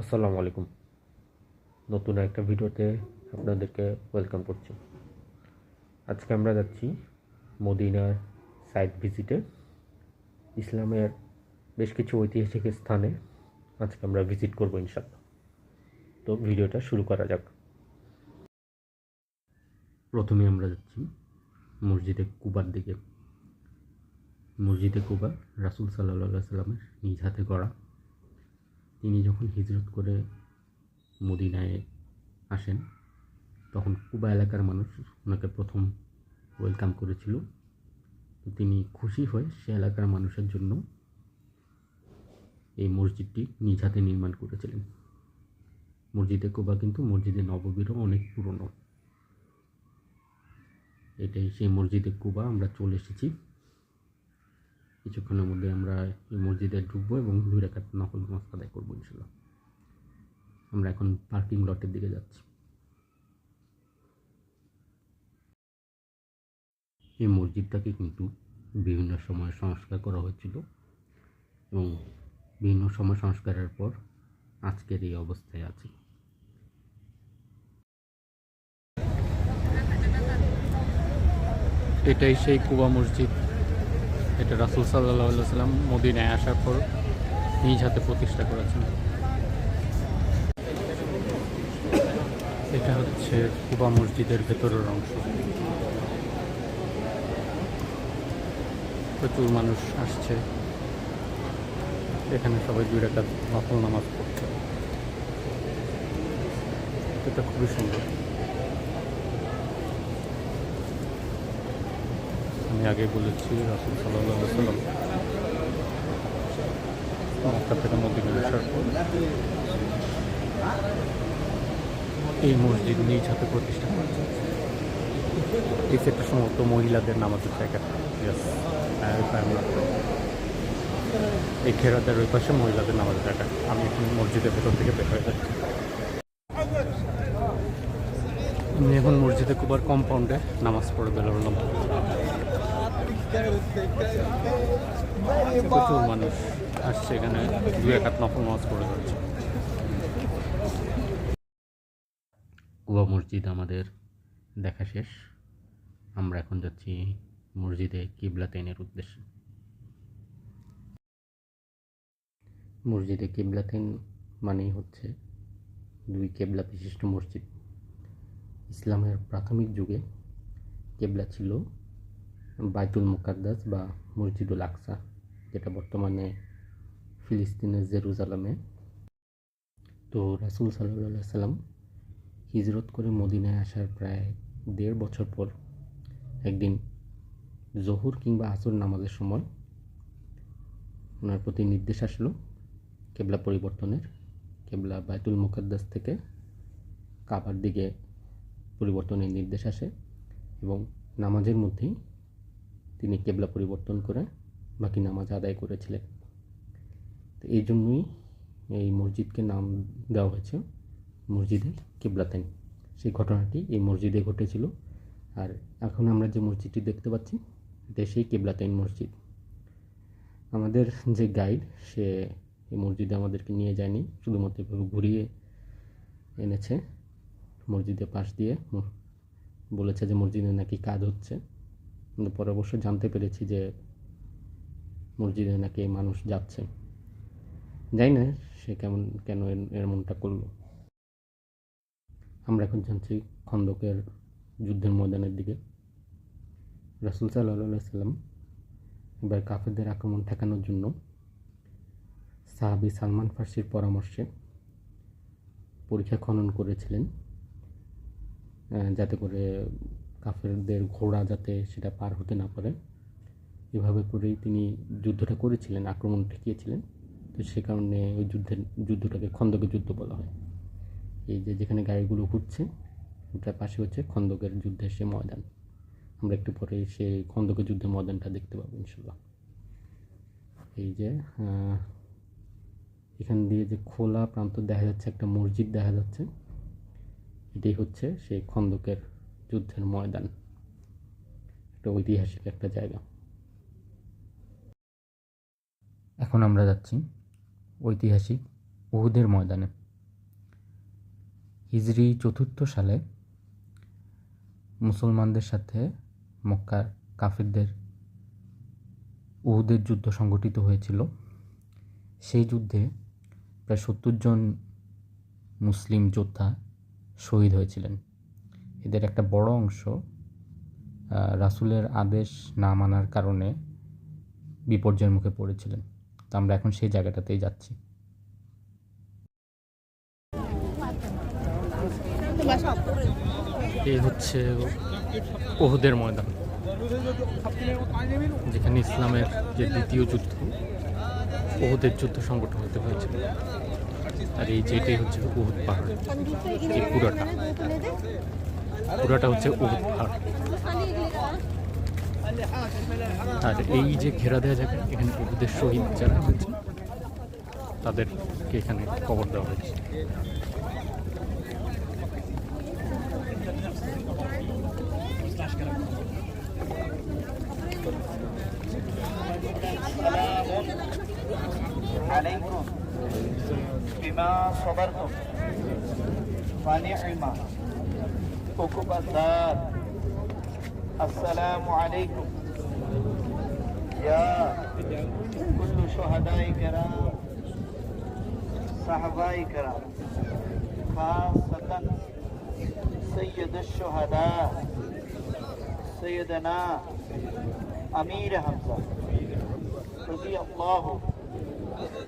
আসসালামু আলাইকুম। নতুন একটা ভিডিওতে আপনাদেরকে ওয়েলকাম করছি। আজকে আমরা যাচ্ছি মদিনার সাইট ভিজিটে ইসলামের বেশ কিছু ঐতিহাসিক স্থানে আজকে আমরা ভিজিট করব ইনশাল্লাহ তো ভিডিওটা শুরু করা যাক। প্রথমে আমরা যাচ্ছি মসজিদে কুবার দিকে। মসজিদে কুবা রাসুল সাল্লাহ সাল্লামের নিজ হাতে গড়া। তিনি যখন হিজরত করে মদিনায় আসেন, তখন কুবা এলাকার মানুষ ওনাকে প্রথম ওয়েলকাম করেছিল। তিনি খুশি হয়ে সে এলাকার মানুষের জন্য এই মসজিদটি নিজ হাতে নির্মাণ করেছিলেন। মসজিদে কুবা কিন্তু মসজিদে নববীরও অনেক পুরনো। এটাই সেই মসজিদে কুবা, আমরা চলে এসেছি। কিছুক্ষণের মধ্যে আমরা এই মসজিদে ঢুকবো এবং দুই রেখাত নকল নামাজ আদায় করব, ইনশাল্লাহ। আমরা এখন পার্কিং লটের দিকে যাচ্ছি। এই মসজিদটাকে কিন্তু বিভিন্ন সময় সংস্কার করা হয়েছিল এবং বিভিন্ন সময় সংস্কারের পর আজকের এই অবস্থায় আছে। এটাই সেই কুবা মসজিদ। এটা রাসুল সাল্লাহ সাল্লাম মদিনায় আসার পর নিজ হাতে প্রতিষ্ঠা করেছেন। এটা হচ্ছে কুবা মসজিদের ভেতরের অংশ। প্রচুর মানুষ আসছে। এখানে সবাই দুই রেখা নফল নামাজ পড়ছে। এটা খুবই সুন্দর। আমি আগে বলেছি, রাসুল সাল্লাম মক্কা থেকে মদিনা আসার পর এই মসজিদ নিজ হাতে প্রতিষ্ঠা করেছে এই সেটটা সম্ভবত মহিলাদের নামাজের জায়গা. এই খেরাতের ওই পাশে মহিলাদের নামাজের জায়গা। আমি এখন মসজিদের ভেতর থেকে বের হয়ে যাচ্ছি। আমি এখন মসজিদে কুবার কম্পাউন্ডে নামাজ পড়ে বেরোলাম প্রচুর মানুষ আসছে এখানে দুই একাত নফল নামাজ পড়ে যাচ্ছে। কুবা মসজিদ আমাদের দেখা শেষ। আমরা এখন যাচ্ছি মসজিদে কিবলাতেনের উদ্দেশ্যে। মসজিদে কিবলাতেন মানেই হচ্ছে দুই কেবলা বিশিষ্ট মসজিদ। ইসলামের প্রাথমিক যুগে কেবলা ছিল বাইতুল মুকাদ্দাস বা মসজিদুল আকসা, যেটা বর্তমানে ফিলিস্তিনের জেরুজালামে। তো রাসুল সাল্লাহ সাল্লাম হিজরত করে মদিনায় আসার প্রায় দেড় বছর পর একদিন জহুর কিংবা আসর নামাজের সময় ওনার প্রতি নির্দেশ আসলো কেবলা পরিবর্তনের, কেবলা বায়তুল মুকাদ্দাস থেকে কাবার দিকে পরিবর্তনের নির্দেশ আসে এবং নামাজের মধ্যেই তিনি কেবলা পরিবর্তন করে বাকি নামাজ আদায় করেছিলেন। তো এই জন্যই এই মসজিদকে নাম দেওয়া হয়েছে মসজিদে কেবলাতেন। সেই ঘটনাটি এই মসজিদে ঘটেছিল। আর এখন আমরা যে মসজিদটি দেখতে পাচ্ছি, এটা সেই কেবলাতেন মসজিদ। আমাদের যে গাইড, সে এই মসজিদে আমাদেরকে নিয়ে যায়নি, শুধুমাত্র ঘুরিয়ে এনেছে। মসজিদের পাশ দিয়ে বলেছে যে মসজিদে নাকি কাজ হচ্ছে। কিন্তু পরে অবশ্য জানতে পেরেছি যে মসজিদে নাকি মানুষ যাচ্ছে। যাই না সে কেমন, কেন এর- এমনটা করল। আমরা এখন জানছি খন্দকের যুদ্ধের ময়দানের দিকে। রাসুল সাল্লাম এবার কাফেরদের আক্রমণ ঠেকানোর জন্য সাহাবি সালমান ফার্সির পরামর্শে পরীক্ষা খনন করেছিলেন যাতে করে কাফেরদের ঘোড়া যাতে সেটা পার হতে না পারে। এভাবে করেই তিনি যুদ্ধটা করেছিলেন, আক্রমণ ঠেকিয়েছিলেন। তো সে কারণে ওই যুদ্ধের, যুদ্ধটাকে খন্দকের যুদ্ধ বলা হয়। এই যে যেখানে গাড়িগুলো ঘুরছে, ওটার পাশে হচ্ছে খন্দকের যুদ্ধের সে ময়দান। আমরা একটু পরে সে খন্দকের যুদ্ধের ময়দানটা দেখতে পাবো ইনশাল্লাহ এই যে এখান দিয়ে যে খোলা প্রান্ত দেখা যাচ্ছে, একটা মসজিদ দেখা যাচ্ছে। এটাই হচ্ছে সেই খন্দকের যুদ্ধের ময়দান। একটা ঐতিহাসিক একটা জায়গা। এখন আমরা যাচ্ছি ঐতিহাসিক উহুদের ময়দানে। হিজরি চতুর্থ সালে মুসলমানদের সাথে মক্কার কাফিরদের উহুদের যুদ্ধ সংগঠিত হয়েছিল। সেই যুদ্ধে প্রায় সত্তর জন মুসলিম যোদ্ধা শহীদ হয়েছিলেন। এদের একটা বড় অংশ রাসূলের আদেশ না মানার কারণে বিপর্যয়ের মুখে পড়েছিলেন। তো আমরা এখন সেই জায়গাটাতেই যাচ্ছি। এই হচ্ছে ওহুদের ময়দান, যেখানে ইসলামের যে দ্বিতীয় যুদ্ধ, ওহুদের যুদ্ধ সংগঠন হতে হয়েছিল। আর এই যেটাই হচ্ছে উহুদ পাহাড় এই পুরোটা। পুরোটা হচ্ছে উহুদ পাহাড় আর এই যে ঘেরা দেওয়া জায়গা এখানে উহুদের শহীদ যারা হয়েছে তাদেরকে এখানে কবর দেওয়া হয়েছে عليكم بما صبرتم فنعم عقب الدار السلام عليكم. يا كل شهداء كرام صحابة كرام خاصة سيد الشهداء سيدنا أمير حمزة رضي الله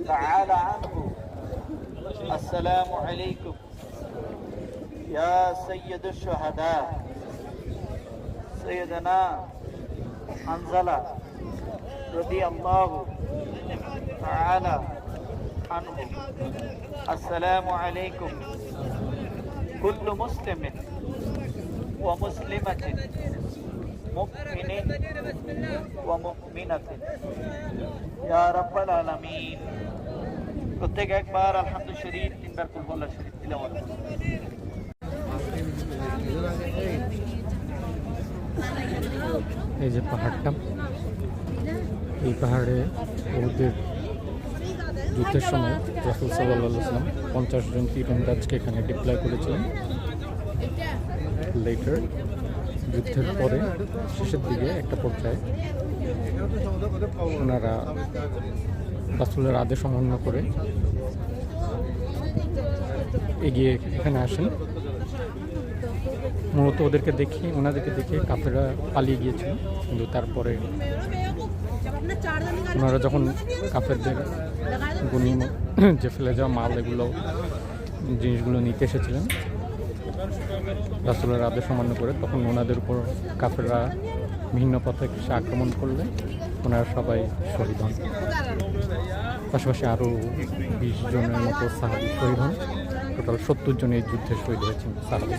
تعالى عنه. السلام عليكم. يا سيد الشهداء سيدنا حنزلة رضي الله تعالى عنه السلام عليكم كل مسلم ومسلمة مؤمن ومؤمنة ইয়া রাব্বাল আলামিন প্রত্যেক একবার আলহামদু শরীফ তিনবার কুলহুল্লাহ শরীফ তিলাওয়াত এই যে পাহাড়টা, এই পাহাড়ে ওদের যুদ্ধের সময় রাসুল সাল্লাম পঞ্চাশ জন তীরন্দাজকে এখানে ডিপ্লয় করেছিলেন। লেটার যুদ্ধের পরে শেষের দিকে একটা পর্যায়ে ওনারা রাসুলের আদেশ অমান্য করে এগিয়ে এখানে আসেন। মূলত ওদেরকে দেখে, ওনাদেরকে দেখে কাফেরা পালিয়ে গিয়েছিল। কিন্তু তারপরে ওনারা যখন কাফেরদের গুনি যে ফেলে যাওয়া মাল এগুলো, জিনিসগুলো নিতে এসেছিলেন, রাসুলের আদেশ অমান্য করে, তখন ওনাদের উপর কাফেররা ভিন্ন পথে এসে আক্রমণ করলে ওনারা সবাই শহীদ হন। পাশাপাশি আরও বিশ জনের মতো সাহাবি শহীদ হন। টোটাল সত্তর জন এই যুদ্ধে শহীদ হয়েছেন সাহাবি।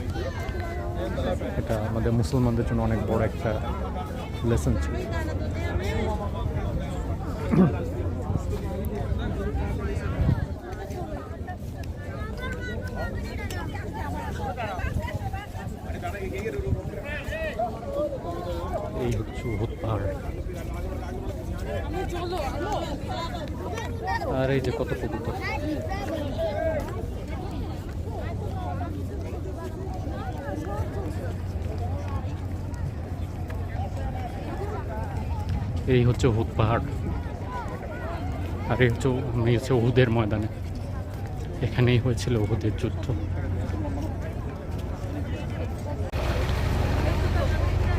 এটা আমাদের মুসলমানদের জন্য অনেক বড় একটা লেসন ছিল। এই হচ্ছে আর এই যে কত কবুতর এই হচ্ছে উহুদ পাহাড়। আর এই হচ্ছে হচ্ছে উহুদের ময়দানে। এখানেই হয়েছিল উহুদের যুদ্ধ।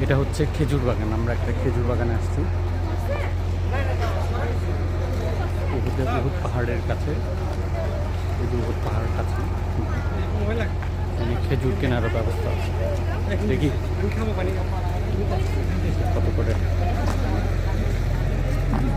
এটা হচ্ছে খেজুর বাগান, আমরা একটা খেজুর বাগানে আসছি। উহুদের উহুদ পাহাড়ের কাছে উহুদ পাহাড়ের কাছে। খেজুর কেনারও ব্যবস্থা আছে। দেখি। কত করে?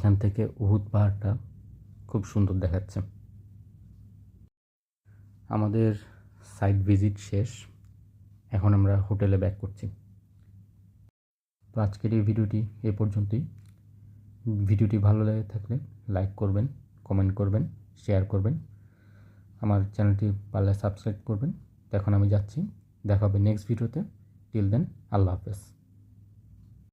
এখান থেকে উহুদ পাহাড়টা খুব সুন্দর দেখাচ্ছে। আমাদের সাইট ভিজিট শেষ। এখন আমরা হোটেলে ব্যাক করছি। তো আজকের এই ভিডিওটি এ পর্যন্তই। ভিডিওটি ভালো লেগে থাকলে লাইক করবেন কমেন্ট করবেন শেয়ার করবেন। আমার চ্যানেলটি পারলে সাবস্ক্রাইব করবেন। এখন আমি যাচ্ছি। দেখা হবে নেক্সট ভিডিওতে টিল দেন আল্লাহ হাফেজ।